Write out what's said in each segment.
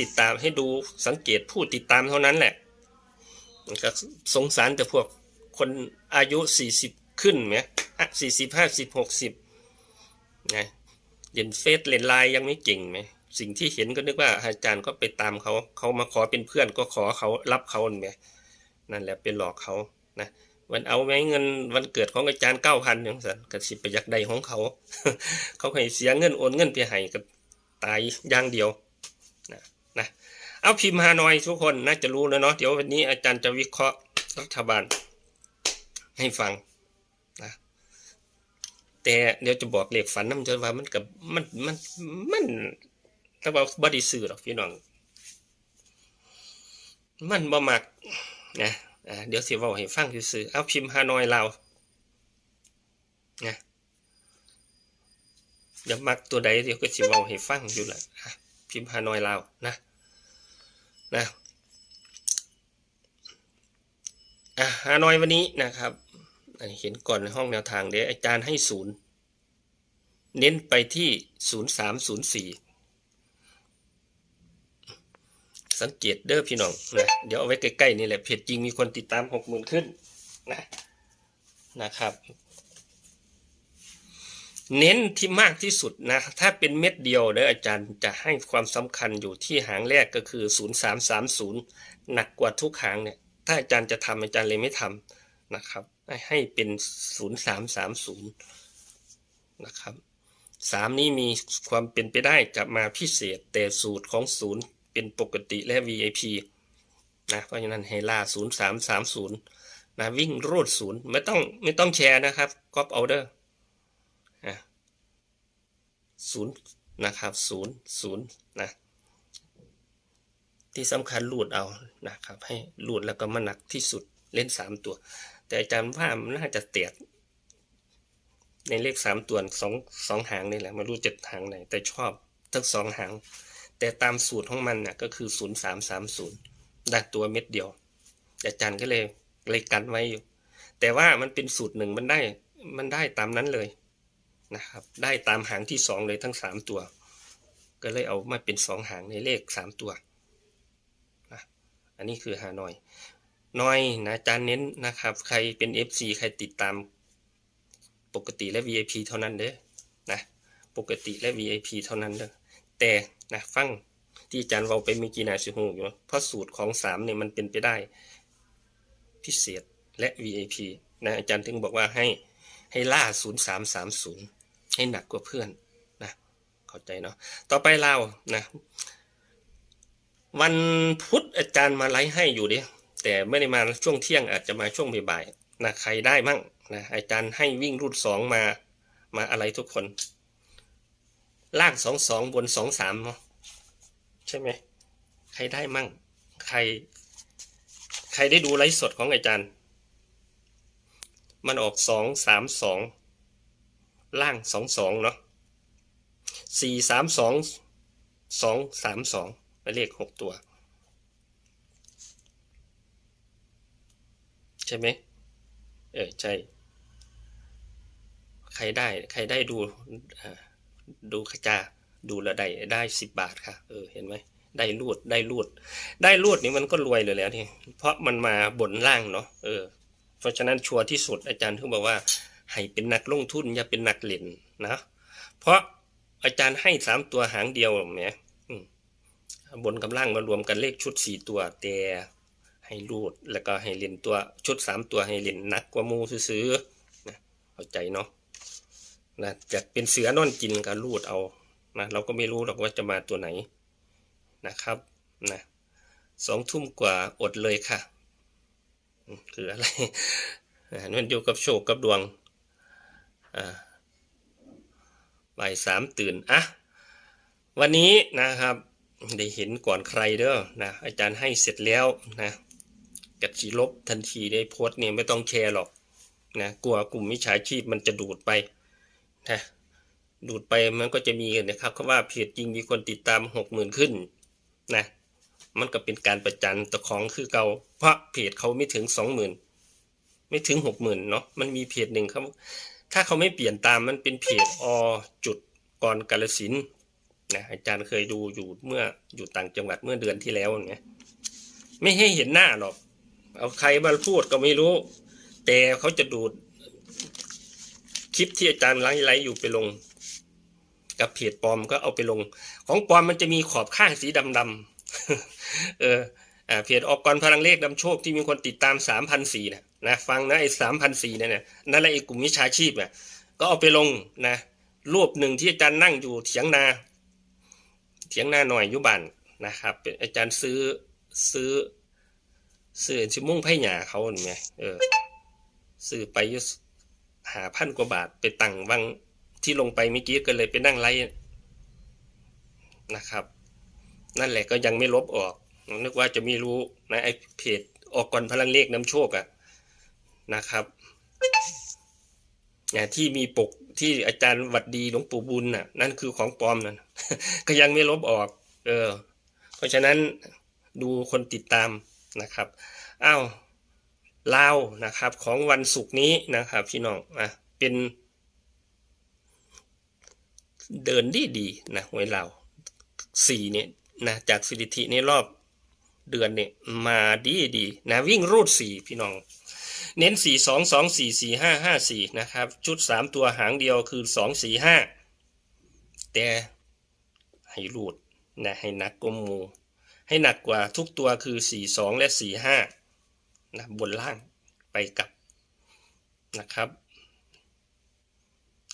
ติดตามให้ดูสังเกตผู้ติดตามเท่านั้นแหละก็สงสารแต่พวกคนอายุสี่สิบขึ้นไหมสี่สิบห้าสิบหกสิบนะเล่นเฟซเล่นไลน์ยังไม่เก่งไหมสิ่งที่เห็นก็นึกว่าอาจารย์ก็ไปตามเขาเขามาขอเป็นเพื่อนก็ขอเขารับเขาไหมนั่นแหละเป็นหลอกเขานะวันเอาไหมเงินวันเกิดของอาจารย์เก้าพันอย่างสันกสิไปอยากใดของเขา เขาให้เสียเงินโอนเงินไปให้ก็ตายอย่างเดียวนะ นะเอาพิมพ์ฮานอยทุกคนน่าจะรู้แล้วเนาะเดี๋ยววันนี้อาจารย์จะวิเคราะห์รัฐบาล ให้ฟังนะแต่เดี๋ยวจะบอกเลขฝันน้ำจะว่ามันกับมันมันมันแต่ว่าบไดีสื่อหรอกพี่น้อง มันบ่มักนะเดี๋ยวเสิเว้าให้ฟังซื่อเอาพิมพ์ฮานอยลานะเดี๋ยวมักตัวใดเดี๋ยวก็สิเว้าให้ฟังอยู่แหละพิมพ์ฮานอยลานะ นะอะฮานอยวันนี้นะครับนนเห็นก่อนในห้องแนวทางเดี๋ยวอาจารย์ให้ศูนย์เน้นไปที่ศูนย์สามศูนย์สี่สังเกตเด้อพี่น้องนะเดี๋ยวเอาไว้ใกล้ๆนี่แหละเพจจริงมีคนติดตามหกหมื่นขึ้นนะนะครับ เน้นที่มากที่สุดนะ ถ้าเป็นเม็ดเดียวเด้ออาจารย์จะให้ความสำคัญอยู่ที่หางแรกก็คือ 0330 หนักกว่าทุกหางเนี่ย ถ้าอาจารย์จะทำอาจารย์เลยไม่ทำนะครับ ให้เป็น 0330 นะครับสามนี้มีความเป็นไปได้จะมาพิเศษแต่สูตรของศูนย์เป็นปกติและ VIP นะเพราะฉะนั้นให้ล่า0330 นะวิ่งรูดศูนย์ไม่ต้องไม่ต้องแชร์นะครับก๊อปเอาเดอร์ ศูนย์นะครับศูนย์ศูนย์นะที่สำคัญรูดเอานะครับ ให้รูดแล้วก็มาหนักที่สุดเล่นสามตัว แต่อาจารย์ว่ามันน่าจะเตียดในเลขสามตัวสองสองหางนี่แหละไม่รู้จะหางไหน แต่ชอบทั้งสองหาง แต่ตามสูตรของมันน่ะก็คือศูนย์สามสามศูนย์ได้ตัวเม็ดเดียว อาจารย์ก็เลยเลยกันไว้อยู่ แต่ว่ามันเป็นสูตรหนึ่งมันได้มันได้ตามนั้นเลย นะครับ ได้ตามหางที่สองเลยทั้งสามตัว ก็เลยเอามาเป็นสองหางในเลขสามตัวนะอันนี้คือหาหน่อยน้อยนะอาจารย์เน้นนะครับ ใครเป็น FC ใครติดตามปกติและ VIP เท่านั้นเด้อนะปกติและ VIP เท่านั้นเด้อแต่นะฟังที่อาจารย์เราไปมีกีนาชิฮูอยู่เพราะสูตรของสามเนี่ยมันเป็นไปได้ พิเศษและ VIP นะอาจารย์ถึงบอกว่าให้ให้ล่า 0330 ให้หนักกว่าเพื่อนนะเข้าใจเนาะต่อไปเรานะ วันพุธอาจารย์มาไลฟ์ให้อยู่ดิแต่ไม่ได้มาช่วงเที่ยงอาจจะมาช่วงบ่ายๆนะใครได้มั่งนะอาจารย์ให้วิ่งรูดสองมามาอะไรทุกคน ล่างสองสองบนสองสามเนาะใช่ไหมใครได้มั่ง ใคร ใครได้ดูไลฟ์สดของอาจารย์ มันออกสองสามสอง ล่างสองสองเนาะสี่สามสองสองสามสองเลขหกตัว ใช่ไหมเออใช่ ใครได้ ใครได้ดูดูขจาดูละได้ได้สิบบาทค่ะ เออเห็นไหมได้รูดได้รูด ได้รูดนี่มันก็รวยเลยแล้วนี่เพราะมันมาบนล่างเนาะเออเพราะฉะนั้นชัวร์ที่สุดอาจารย์ถึงบอกว่า ให้เป็นนักลงทุนอย่าเป็นนักเล่นนะ เพราะอาจารย์ให้สามตัวหางเดียวเนี่ยบนกับล่างมารวมกันเลขชุดสี่ตัว แต่ให้รูดแล้วก็ให้เล่นตัวชุดสามตัวให้เล่นนักกว่ามูซื้อนะเข้าใจเนาะนะจะเป็นเสือนอนกินก็รูดเอานะเราก็ไม่รู้หรอกว่าจะมาตัวไหนนะครับนะสองทุ่มกว่าอดเลยค่ะ คืออะไรมันอยู่กับโชคกับดวง บ่ายสามตื่นอะวันนี้นะครับ ได้เห็นก่อนใครเด้อนะอาจารย์ให้เสร็จแล้วนะกัดสีลบทันทีได้โพสเนี่ยไม่ต้องแชร์หรอกนะกลัวกลุ่มมิจฉาชีพมันจะดูดไปนะดูดไปมันก็จะมีนะครับเขาว่าเพจจริงมีคนติดตามหกหมื่นขึ้นนะมันก็เป็นการประจันตะของคือเกาเพราะเพจเขาไม่ถึงสองหมื่นไม่ถึงหกหมื่นเนาะมันมีเพจหนึ่งเขา ถ้าเขาไม่เปลี่ยนตามมันเป็นเพจอจุดก่อนกาลสินนะอาจารย์เคยดูอยู่เมื่ออยู่ต่างจังหวัดเมื่อเดือนที่แล้วเนี่ยไม่ให้เห็นหน้าหรอก เอาใครมาพูดก็ไม่รู้ แต่เขาจะดูด คลิปที่อาจารย์ไลฟ์ไลฟ์อยู่ไปลง กับเพจปลอมก็เอาไปลง ของปลอมมันจะมีขอบข้างสีดำๆเออ เพจออกกรพลังเลขนำโชคที่มีคนติดตามสามพันสี่นะนะฟังนะไอ้สามพันสี่เนี่ยนั่นแหละไอ้กลุ่มวิชาชีพเนี่ยก็เอาไปลงนะรูปหนึ่งที่อาจารย์นั่งอยู่เถียงนา เถียงนาหน่อยอยุบันนะครับเป็นอาจารย์ซื้อซื้อซื้อชิมุ่งไผ่หยาเขาเห็นไหมเออซื้อไปยุหาพันกว่าบาทไปตั้งวังที่ลงไปเมื่อกี้ก็เลยไปนั่งไล่นะครับ นั่นแหละก็ยังไม่ลบออก นึกว่าจะไม่รู้นะไอเพจออกก่อนพลังเลขน้ำโชคอะนะครับเนี่ยที่มีปกที่อาจารย์วัดดีหลวงปู่บุญน่ะ นั่นคือของปลอมนั่นก็ยังไม่ลบออก เออ เพราะฉะนั้นดูคนติดตามนะครับอ้าวลาวนะครับ ของวันศุกร์นี้นะครับ พี่น้องอะเป็น เดินดีดีนะหวยลาวสี่เนี่ยนะจากสถิติในรอบ เดือนเนี่ยมาดีดีนะวิ่งรูดสี่พี่น้อง เน้นสี่สองสองสี่สี่ห้าห้าสี่นะครับ ชุดสามตัวหางเดียวคือสองสี่ห้าแต่ให้รูดนะให้หนักกว่าหมู ให้หนักกว่าทุกตัวคือสี่สองและสี่ห้านะบนล่างไปกลับนะครับ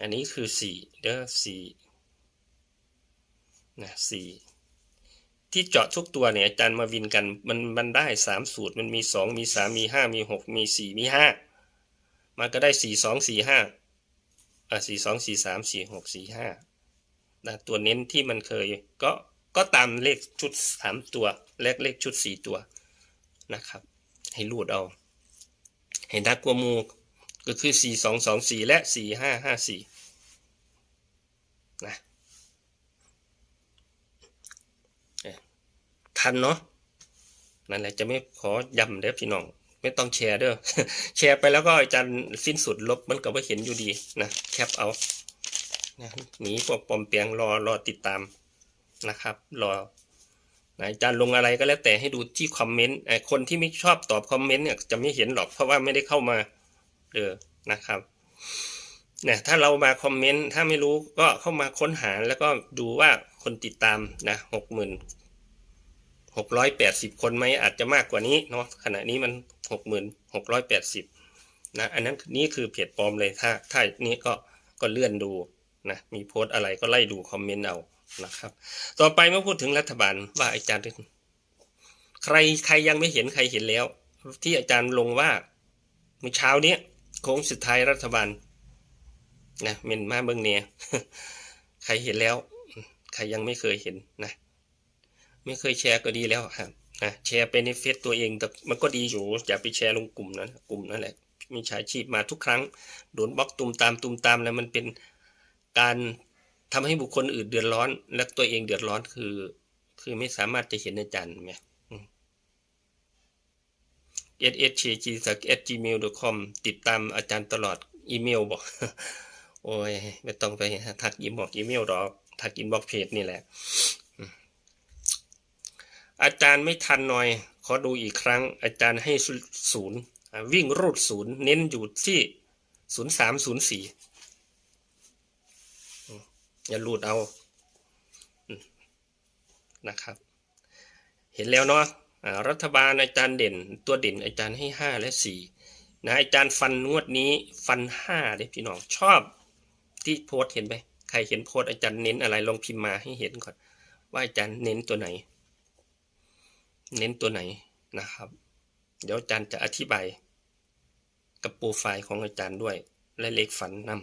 อันนี้คือสี่เด้อสี่นะสี่ ที่เจาะทุกตัวเนี่ยอาจารย์มาวินกันมันมันได้สามสูตรมันมีสองมีสามมีห้ามีหกมีสี่มีห้ามันก็ได้สี่สองสี่ห้าอะสี่สองสี่สามสี่หกสี่ห้านะตัวเน้นที่มันเคยก็ก็ตามเลขชุดสามตัวและเลขชุดสี่ตัวนะครับ ให้รูดเอา เห็นทักกัวมูก็คือสี่สองสองสี่และสี่ห้าห้าสี่นะเอ๊ะ ทันเนาะนั่นแหละจะไม่ขอย้ำเด้อพี่น้อง ไม่ต้องแชร์เด้อแชร์ไปแล้วก็อาจารย์สิ้นสุดลบมันก็ไม่เห็นอยู่ดีนะแคปเอานะหนีพวกปลอมเปียงรอรอติดตามนะครับ รอนะอาจารย์ลงอะไรก็แล้วแต่ให้ดูที่คอมเมนต์ไอคนที่ไม่ชอบตอบคอมเมนต์เนี่ยจะไม่เห็นหรอกเพราะว่าไม่ได้เข้ามาเออนะครับเนี่ยถ้าเรามาคอมเมนต์ถ้าไม่รู้ก็เข้ามาค้นหาแล้วก็ดูว่าคนติดตามนะหกหมื่น หกร้อยแปดสิบคนไหมอาจจะมากกว่านี้เนาะขณะนี้มันหกหมื่นหกร้อยแปดสิบนะอันนั้นนี่คือเพจปลอมเลยถ้าถ้านี้ก็ก็เลื่อนดูนะมีโพสต์อะไรก็ไล่ดูคอมเมนต์เอานะครับ ต่อไปเมื่อพูดถึงรัฐบาลว่าอาจารย์ใครใครยังไม่เห็นใครเห็นแล้ว ที่อาจารย์ลงว่าเมื่อเช้าเนี้ยโค้งสุดท้ายรัฐบาลนะเมนมาเบิงเนียใครเห็นแล้ว ใครยังไม่เคยเห็นนะ ไม่เคยแชร์ก็ดีแล้วครับนะแชร์ไปในเฟซตัวเองแต่มันก็ดีอยู่อย่าไปแชร์ลงกลุ่มนั้นกลุ่มนั่นแหละมีชายชีพมาทุกครั้งโดนบล็อกตุมตามตุมตามแล้วมันเป็นการทำให้บุคคลอื่นเดือดร้อน และตัวเองเดือดร้อนคือ คือไม่สามารถจะเห็นอาจารย์ไหม s s c g สัก at gmail com ติดตามอาจารย์ตลอดอีเมลบอก โอ้ย ไม่ต้องไปทักอีบอกอีเมลหรอกทักอินบอกเพจนี่แหละ อาจารย์ไม่ทันหน่อย ขอดูอีกครั้ง อาจารย์ให้ศูนย์วิ่งรูดศูนย์เน้นอยู่ที่ศูนย์สามศูนย์สี่อย่ารูดเอานะครับ เห็นแล้วเนาะรัฐบาลอาจารย์เด่น ตัวเด่นอาจารย์ให้ห้าและสี่นะอาจารย์ฟันงวดนี้ฟันห้าเด้พี่น้องชอบที่โพสเห็นไหมใครเห็นโพสอาจารย์เน้นอะไรลองพิมพ์มาให้เห็นก่อน ว่าอาจารย์เน้นตัวไหน เน้นตัวไหนนะครับ เดี๋ยวอาจารย์จะอธิบาย กับโปรไฟล์ของอาจารย์ด้วย และเลขฝันนำ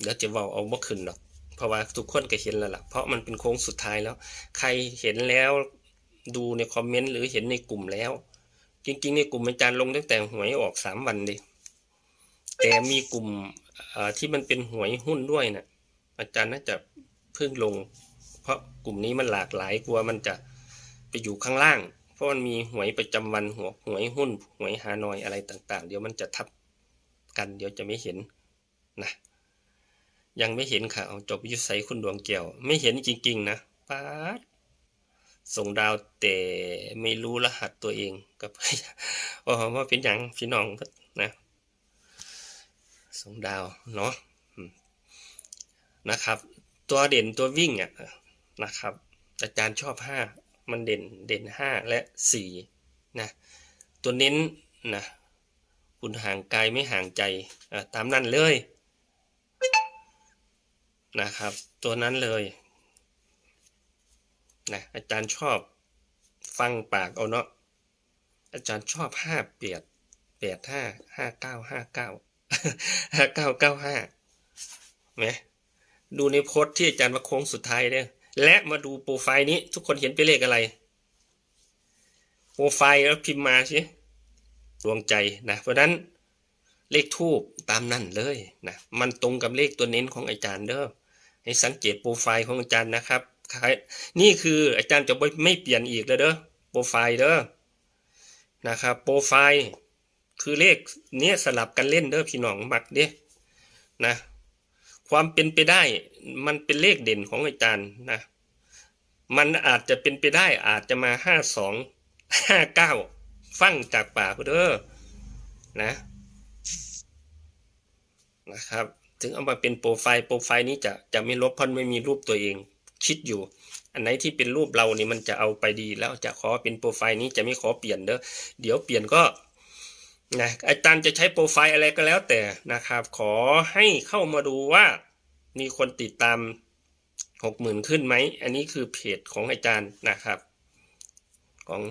เดี๋ยวจะว่าเอาบ่ขึ้นหรอก เพราะว่าทุกคนก็เห็นแล้วล่ะ เพราะมันเป็นโค้งสุดท้ายแล้ว ใครเห็นแล้วดูในคอมเมนต์หรือเห็นในกลุ่มแล้ว จริงๆ ในกลุ่มอาจารย์ลงตั้งแต่หวยออกสามวันดิแต่มีกลุ่มที่มันเป็นหวยหุ้นด้วยนะ่ะอาจารย์น่าจะเพิ่งลง เพราะกลุ่มนี้มันหลากหลายกลัวมันจะ ไปอยู่ข้างล่าง เพราะมันมีหวยประจำวันหัวหวยหุ้นหวยฮานอยอะไรต่างๆ เดี๋ยวมันจะทับกันเดี๋ยวจะไม่เห็นนะยังไม่เห็นข่าจบยุทธไสคุณดวงแก้วไม่เห็นจริง ๆ นะป๊าดส่งดาวแต่ไม่รู้รหัสตัวเองกับอ๋อว่าเป็นอย่างพี่น้องนะส่งดาวเนาะนะครับ ตัวเด่นตัววิ่งอะนะครับ อาจารย์ชอบห้า มันเด่นเด่นห้าและสี่นะตัวเน้นนะคุณห่างกายไม่ห่างใจตามนั้นเลยนะครับ ตัวนั้นเลยนะอาจารย์ชอบฟังปากเอาเนาะอาจารย์ชอบห้าเปียดแปดห้าห้าเก้าห้าเก้าห้าเก้าเก้าห้าไหมดูในโพสต์ที่อาจารย์มาโค้งสุดท้ายเด้อ และมาดูโปรไฟล์นี้ทุกคนเห็นเป็นเลขอะไร โปรไฟล์แล้วพิมพ์มาสิดวงใจนะ เพราะนั้นเลขทูบตามนั่นเลยนะ มันตรงกับเลขตัวเน้นของอาจารย์เด้อให้สังเกตโปรไฟล์ของอาจารย์นะครับคล้ายนี่คืออาจารย์จะไม่ไม่เปลี่ยนอีกแล้วเด้อโปรไฟล์เด้อนะครับโปรไฟล์คือเลขเนี้ยสลับกันเล่นเด้อพี่น้องมักเด้นะ ความเป็นไปได้ มันเป็นเลขเด่นของอาจารย์นะ มันอาจจะเป็นไปได้อาจจะมาห้าสองห้าเก้าฟังจากป่ากเด้อนะ นะครับ ถึงเอามาเป็นโปรไฟล์โปรไฟล์นี้จะจะไม่ลบเพราะไม่มีรูปตัวเอง คิดอยู่ อันไหนที่เป็นรูปเรานี่มันจะเอาไปดีแล้วจะขอเป็นโปรไฟล์นี้จะไม่ขอเปลี่ยนเด้อเดี๋ยวเปลี่ยนก็ นะอาจารย์จะใช้โปรไฟล์อะไรก็แล้วแต่นะครับ ขอให้เข้ามาดูว่ามีคนติดตามหกหมื่นขึ้นไหม อันนี้คือเพจของอาจารย์นะครับ ของ